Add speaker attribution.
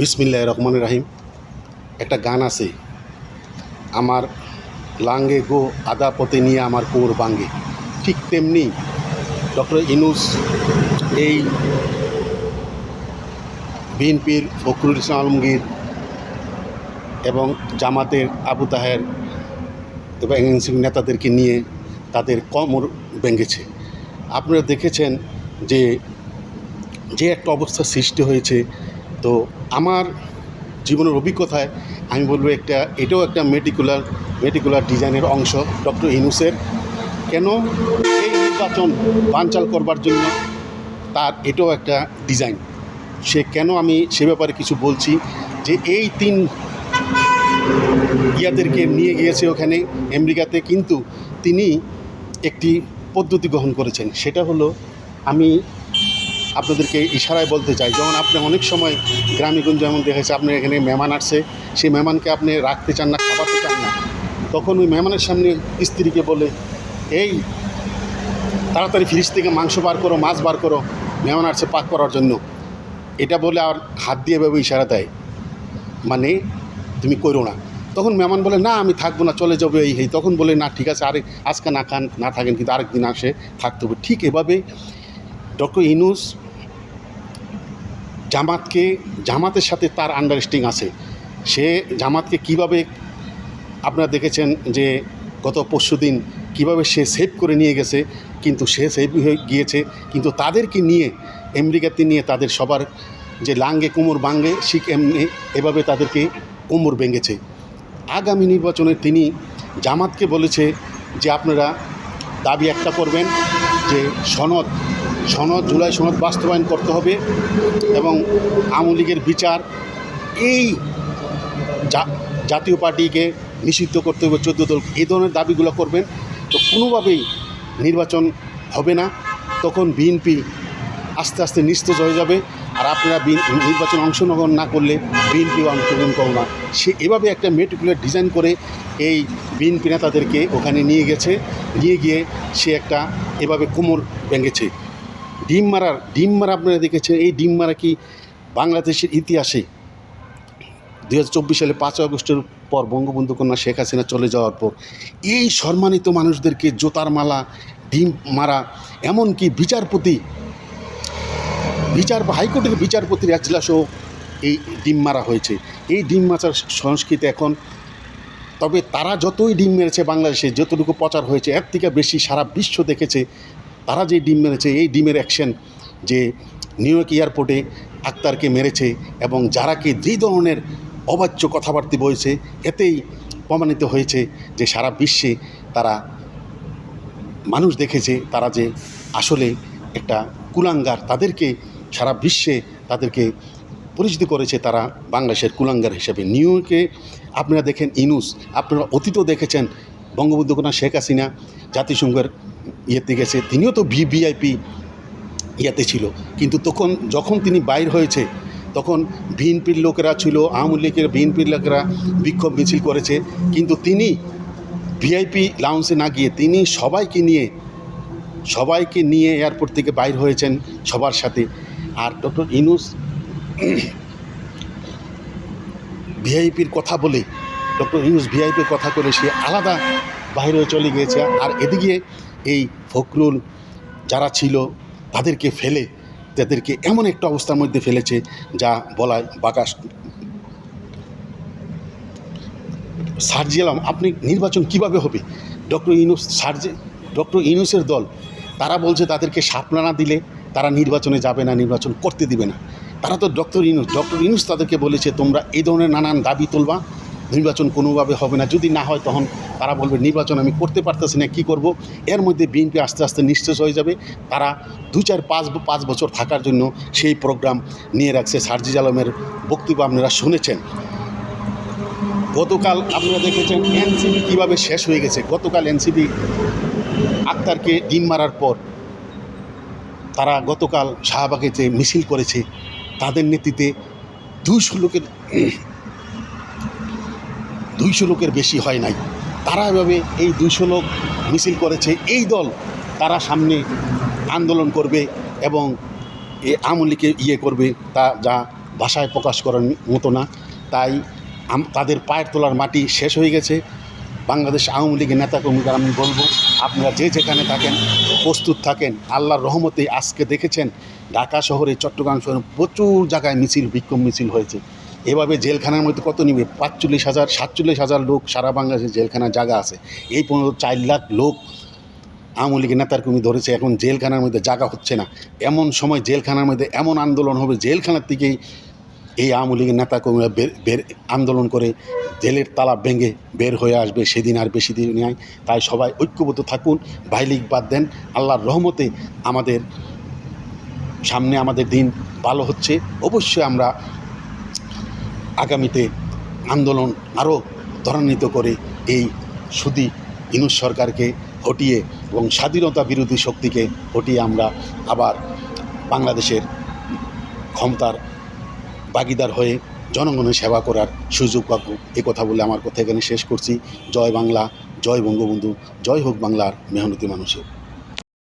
Speaker 1: বিসমিল্লাহ রহমান রাহিম। একটা গান আছে, আমার লাঙ্গে গো আদা পথে নিয়ে আমার কোর বাঙ্গে ঠিক তেমনি ডক্টর ইনুস, এই বিএনপির ফখরুল ইসলাম আলমগীর এবং জামাতের আবু তাহের এবং এনসিপি নেতাদেরকে নিয়ে তাদের কমর ভেঙেছে। আপনারা দেখেছেন যে যে একটা অবস্থা সৃষ্টি হয়েছে। তো আমার জীবনের অভিজ্ঞতায় আমি বলব একটা, এটাও একটা মেডিকুলার মেডিকুলার ডিজাইনের অংশ ডক্টর ইনুসের কেন এই নির্বাচন বানচাল করবার জন্য তার এটাও একটা ডিজাইন সে কেন আমি সে ব্যাপারে কিছু বলছি যে এই তিন ইয়াদেরকে নিয়ে গিয়েছে ওখানে আমেরিকাতে, কিন্তু তিনি একটি পদ্ধতি গ্রহণ করেছেন। সেটা হলো আমি আপনাদেরকে ইশারায় বলতে চাই। যেমন আপনি অনেক সময় গ্রামীগঞ্জ যেমন দেখেছে, আপনার এখানে মেহমান আসছে, সেই মেহমানকে আপনি রাখতে চান না, খাওয়াতে চান না। তখন ওই মেহমানের সামনে স্ত্রীকে বলে, এই, তাড়াতাড়ি ফ্রিজ থেকে মাংস বার করো, মাছ বার করো, মেহমান আসছে পাক করার জন্য। এটা বলে আর হাত দিয়ে ভেবে ইশারা দেয়। মানে তুমি করো না। তখন মেহমান বলে, না, আমি থাকব না, চলে যাব এই এই। তখন বলে, না, ঠিক আছে আরেক আজকে না খান, না থাকেন, কিন্তু আরেকদিন আসে, থাকতে হবে। ঠিক এভাবে ডক্টর ইনুস জামাতকে, জামাতের সাথে তার আন্ডারস্ট্যান্ডিং আছে। সে জামাতকে কীভাবে আপনারা দেখেছেন যে গত পরশু দিন কীভাবে সে সেভ করে নিয়ে গেছে, কিন্তু সে সেভ হয়ে গিয়েছে, কিন্তু তাদেরকে নিয়ে, আমেরিকাতে নিয়ে তাদের সবার যে লাঙ্গে কোমর বাঙ্গে শিখ এমনি এভাবে তাদেরকে কোমর ভেঙেছে। আগামী নির্বাচনে তিনি জামাতকে বলেছে যে আপনারা দাবি একটা করবেন যে সনদ সনদ, জুলাই সনদ বাস্তবায়ন করতে হবে এবং আওয়ামী লীগের বিচার এই জাতীয় পার্টিকে নিষিদ্ধ করতে হবে চোদ্দ দল। এই ধরনের দাবিগুলো করবেন, তো কোনোভাবেই নির্বাচন হবে না। তখন বিএনপি আস্তে আস্তে নিস্তেজ হয়ে যাবে। আর আপনারা নির্বাচনে অংশগ্রহণ না করলে বিএনপি অংশগ্রহণ করো না। সে এভাবে একটা মেটিকুলার ডিজাইন করে এই বিএনপি নেতাদেরকে ওখানে নিয়ে গেছে। নিয়ে গিয়ে সে একটা এভাবে কোমর ভেঙেছে। ডিম মারার, ডিম মারা আপনারা দেখেছেন, এই ডিম মারা কি বাংলাদেশের ইতিহাসে দু হাজার চব্বিশ সালে পাঁচ আগস্টের পর বঙ্গবন্ধু কন্যা শেখ হাসিনা চলে যাওয়ার পর এই সম্মানিত মানুষদেরকে জোতার মালা, ডিম মারা, এমনকি বিচারপতি, বিচার, হাইকোর্টের বিচারপতির এজলাসও এই ডিম মারা হয়েছে। এই ডিম মাচার সংস্কৃতি এখন, তবে তারা যতই ডিম মেরেছে বাংলাদেশে, যতটুকু প্রচার হয়েছে, এর থেকে বেশি সারা বিশ্ব দেখেছে তারা যে ডিম মেরেছে, এই ডিমের অ্যাকশন যে নিউ ইয়র্ক এয়ারপোর্টে আক্তারকে মেরেছে এবং যারাকে যে ধরনের অবাচ্য কথাবার্তা বলেছে, এতেই প্রমাণিত হয়েছে যে সারা বিশ্বে তারা মানুষ দেখেছে, তারা যে আসলে একটা কুলাঙ্গার, তাদেরকে সারা বিশ্বে তাদেরকে পরিচিত করেছে তারা বাংলাদেশের কুলাঙ্গার হিসেবে। নিউ ইয়র্কে আপনারা দেখেন ইনুস আপনারা অতীতও দেখেছেন বঙ্গবন্ধু কন্যা শেখ হাসিনা জাতিসংঘের ইয়েতে গেছে তিনিও তো ভিভিআইপি ইয়াতে ছিল। কিন্তু তখন যখন তিনি বাইর হয়েছে, তখন বিএনপির লোকেরা ছিল, আওয়ামী লীগের বিএনপির লোকেরা বিক্ষোভ মিছিল করেছে। কিন্তু তিনি ভিআইপি লাউন্সে না গিয়ে, তিনি সবাইকে নিয়ে সবাইকে নিয়ে এয়ারপোর্ট থেকে বাইর হয়েছেন সবার সাথে। আর ডক্টর ইনুস ভিআইপির কথা বলে, ডক্টর ইনুস ভিআইপির কথা করে সে আলাদা বাইরে চলে গিয়েছে। আর এদিকে এই ফখরুল যারা ছিল তাদেরকে ফেলে, তাদেরকে এমন একটা অবস্থার মধ্যে ফেলেছে যা বলায় বাকাশ সার্জি আলম, আপনি নির্বাচন কীভাবে হবে? ডক্টর ইনুস সার্জি, ডক্টর ইনুসের দল, তারা বলছে তাদেরকে সাপলা না দিলে তারা নির্বাচনে যাবে না, নির্বাচন করতে দিবে না। তারা তো ডক্টর ইনুস ডক্টর ইনুস তাদেরকে বলেছে, তোমরা এই ধরনের নানান দাবি তুলবা নির্বাচন কোনোভাবে হবে না। যদি না হয় তখন তারা বলবে, নির্বাচন আমি করতে পারতেছি না, কী করব? এর মধ্যে বিএনপি আস্তে আস্তে নিঃশেষ হয়ে যাবে। তারা দু চার পাঁচ পাঁচ বছর থাকার জন্য সেই প্রোগ্রাম নিয়ে রাখছে। সার্জিজ আলমের বক্তব্য আপনারা শুনেছেন। গতকাল আপনারা দেখেছেন এনসিবি কীভাবে শেষ হয়ে গেছে। গতকাল এনসিবি আক্তারকে ডিম মারার পর তারা গতকাল শাহবাগে যে মিছিল করেছে, তাদের নেতৃত্বে দুইশো লোকের দুইশো লোকের বেশি হয় নাই। তারা এভাবে এই দুইশো লোক মিছিল করেছে। এই দল তারা সামনে আন্দোলন করবে এবং এ আওয়ামী লীগকে ইয়ে করবে তা যা ভাষায় প্রকাশ করার মতো না। তাই তাদের পায়ের তোলার মাটি শেষ হয়ে গেছে। বাংলাদেশ আওয়ামী লীগের নেতাকর্মীদের আমি বলব, আপনারা যে যেখানে থাকেন, প্রস্তুত থাকেন, আল্লাহর রহমতে আজকে দেখেছেন, ঢাকা শহরে, চট্টগ্রাম শহরে প্রচুর জায়গায় মিছিল, বিক্ষোভ মিছিল হয়েছে। এভাবে জেলখানার মধ্যে কত নিবে? পাঁচচল্লিশ হাজার, সাতচল্লিশ হাজার লোক সারা বাংলাদেশে জেলখানার জায়গা আছে। এই পনেরো চার লাখ লোক আওয়ামী লীগের নেতার কর্মী ধরেছে, এখন জেলখানার মধ্যে জায়গা হচ্ছে না। এমন সময় জেলখানার মধ্যে এমন আন্দোলন হবে, জেলখানার থেকেই এই আওয়ামী লীগের নেতা কর্মীরা বের, আন্দোলন করে জেলের তালা ভেঙে বের হয়ে আসবে, সেদিন আর বেশি দিন নেয় তাই সবাই ঐক্যবদ্ধ থাকুন ভাইলিক বাদ দেন। আল্লাহর রহমতে আমাদের সামনে আমাদের দিন ভালো হচ্ছে। অবশ্যই আমরা আগামীতে আন্দোলন আরও ত্বরান্বিত করে এই সুদি ইনুস সরকারকে হটিয়ে এবং স্বাধীনতা বিরোধী শক্তিকে হটিয়ে আমরা আবার বাংলাদেশের ক্ষমতার ভাগিদার হয়ে জনগণের সেবা করার সুযোগ পাবো। এ কথা বলে আমার কথা এখানে শেষ করছি। জয় বাংলা, জয় বঙ্গবন্ধু, জয় হোক বাংলার মেহনতি মানুষের।